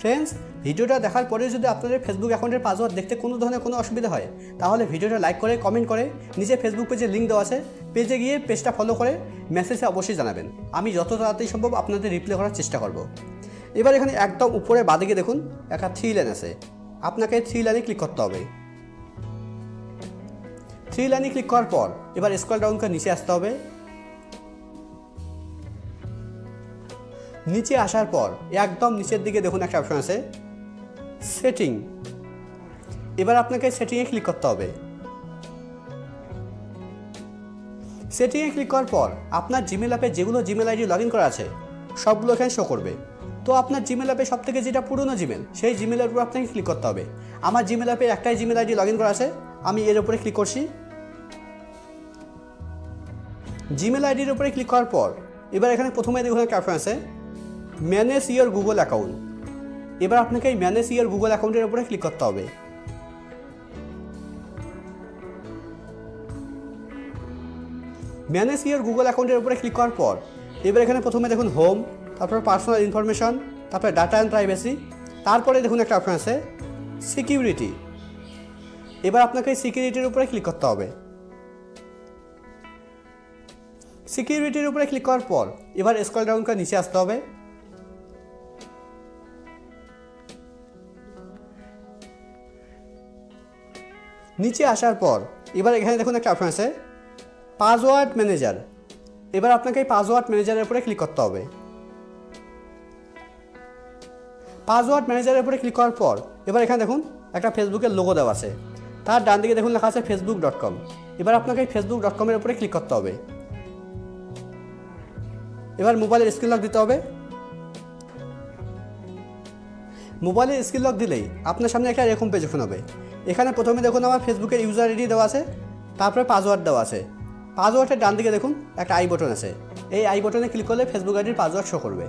Friends ভিডিওটা দেখার পরে যদি আপনাদের ফেসবুক অ্যাকাউন্টের পাসওয়ার্ড দেখতে কোনো ধরনের কোনো অসুবিধা হয়, তাহলে ভিডিওটা লাইক করে কমেন্ট করে নিজে ফেসবুক পেজে লিঙ্ক দেওয়া আছে। পেজে গিয়ে পেজটা ফলো করে মেসেজে অবশ্যই জানাবেন। আমি যত তাড়াতাড়ি সম্ভব আপনাদের রিপ্লাই করার চেষ্টা করব। এবার এখানে একদম উপরে বাদিকে দেখুন, একটা থ্রি লাইন আছে। আপনাকে থ্রি লাইনে ক্লিক করতে হবে। থ্রি লাইনে ক্লিক করার পর এবার স্কল ডাউন করে নিচে আসতে হবে। নিচে আসার পর, একদম নিচের দিকে দেখুন একটা অপশন আছে সেটিং এবার আপনাকে সেটিংয়ে ক্লিক করতে হবে। সেটিংয়ে ক্লিক করার পর, আপনার জিমেল অ্যাপে যেগুলো জিমেল আইডি লগ ইন করা আছে, সবগুলো এখানে শো করবে। তো আপনার জিমেল অ্যাপে সব থেকে যেটা পুরনো জিমেল সেই জিমেলের উপর আপনাকে ক্লিক করতে হবে। আমার জিমেল অ্যাপে একটাই জিমেল আইডি লগ ইন করা আছে, আমি এর উপরে ক্লিক করছি। জিমেল আইডির উপরে ক্লিক করার পর, এবার এখানে প্রথমে দেখুন একটা অপশন আছে ম্যানেজ ইয়ার গুগল অ্যাকাউন্ট। এবার আপনাকে এই ম্যানেজ ইয়ার গুগল অ্যাকাউন্টের উপরে ক্লিক করতে হবে। ম্যানেজ ইয়ার গুগল অ্যাকাউন্টের উপরে ক্লিক করার পর, এবার এখানে প্রথমে দেখুন হোম, তারপর পার্সোনাল ইনফরমেশন, তারপরে ডাটা অ্যান্ড প্রাইভেসি, তারপরে দেখুন একটা অপশন আছে, সিকিউরিটি। এবার আপনাকে এই সিকিউরিটির উপরে ক্লিক করতে হবে। সিকিউরিটির উপরে ক্লিক করার পর, এবার স্কল ডাউন করে নিচে আসতে হবে। নিচে আসার পর, এবার এখানে দেখুন একটা অপশন আছে পাসওয়ার্ড ম্যানেজার এবার আপনাকে এই পাসওয়ার্ড ম্যানেজারের উপরে ক্লিক করতে হবে। পাসওয়ার্ড ম্যানেজারের উপরে ক্লিক করার পর, এবার এখানে দেখুন একটা ফেসবুকের লোগো দেওয়া আছে। তার ডান দিকে দেখুন লেখা আছে ফেসবুক ডট কম এবার আপনাকে এই ফেসবুক ডট কমের উপরে ক্লিক করতে হবে। এবার মোবাইলের স্ক্রিন লক দিতে হবে। মোবাইলের স্ক্রিন লক দিলেই আপনার সামনে একটা এরকম পেজ ওপেন হবে। এখানে প্রথমে দেখুন আমার ফেসবুকের ইউজার আইডি দেওয়া আছে, তারপরে পাসওয়ার্ড দেওয়া আছে। পাসওয়ার্ডের ডান দিকে দেখুন একটা আই বটন আছে। এই আই বটনে ক্লিক করলে ফেসবুক আইডির পাসওয়ার্ড শো করবে।